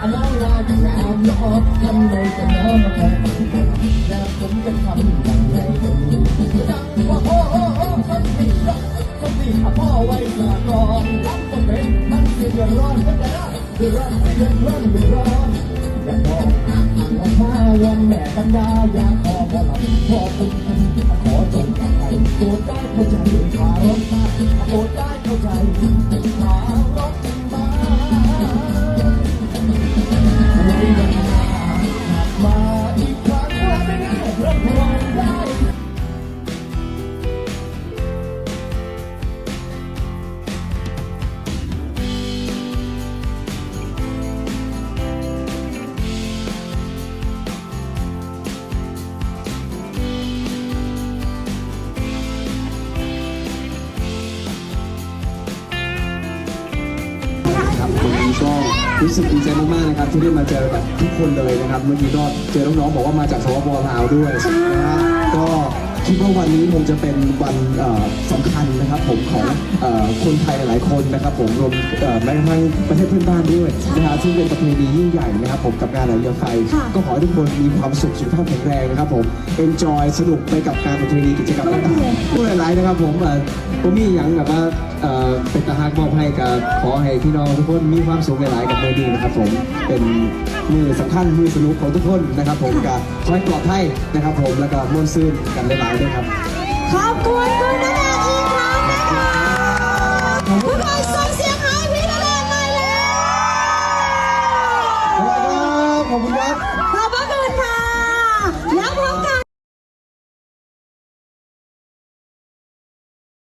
อันน้องลาอยู่ตามล้ทำไงจะน้องแพ้แล้วผมจะทำอย่างไรจังว่าโอ้โอ้โอ้คนติดรักคนติดพ่อไว้ก่อนก่อนรักคนเป็นมันเดือดร้อนก็จะได้เดือดร้อนเดือดร้อนเดือดร้อนอย่าบอกว่าถ้าวันแม่กันดาอยากขอพอหลังขอคุณขอจงกลับไปโปรดได้เข้าใจขารถมาโปรดได้เข้าใจ รู้สึกดีใจมากๆนะครับที่ได้มาเจอกับทุกคนเลยนะครับ เมื่อกี้ก็เจอน้องๆบอกว่ามาจากสปปลาวด้วยนะฮะก็ คิดว่าวันนี้คงจะเป็นวันเอ่อสำคัญนะครับผมของเอ่อคนไทยหลายๆคนนะครับผมรวมเอ่อแม้กระทั่งประเทศเพื่อนบ้านด้วยนะฮะซึ่งเป็นประเพณียิ่งใหญ่นะครับผมกับงานไหลเรือไฟก็ขอให้ทุกคนมีความสุขสุขภาพแข็งแรงนะครับผม enjoy สนุกไปกับการประเพณีกิจกรรมต่างๆผู้หลายๆนะครับผมเอ่อผมมีอย่างแบบว่าเอ่อเป็นตาฮักมอบให้กับขอให้พี่น้องทุกคนมีความสุขหลายๆกับมือดีนะครับผมเป็นมือสำคัญมือสนุกของทุกคนนะครับผมกับขอให้ปลอดภัยนะครับผมแล้วก็ม่วนซื่นกันหลายๆด้วยครับ ขอบคุณคุณ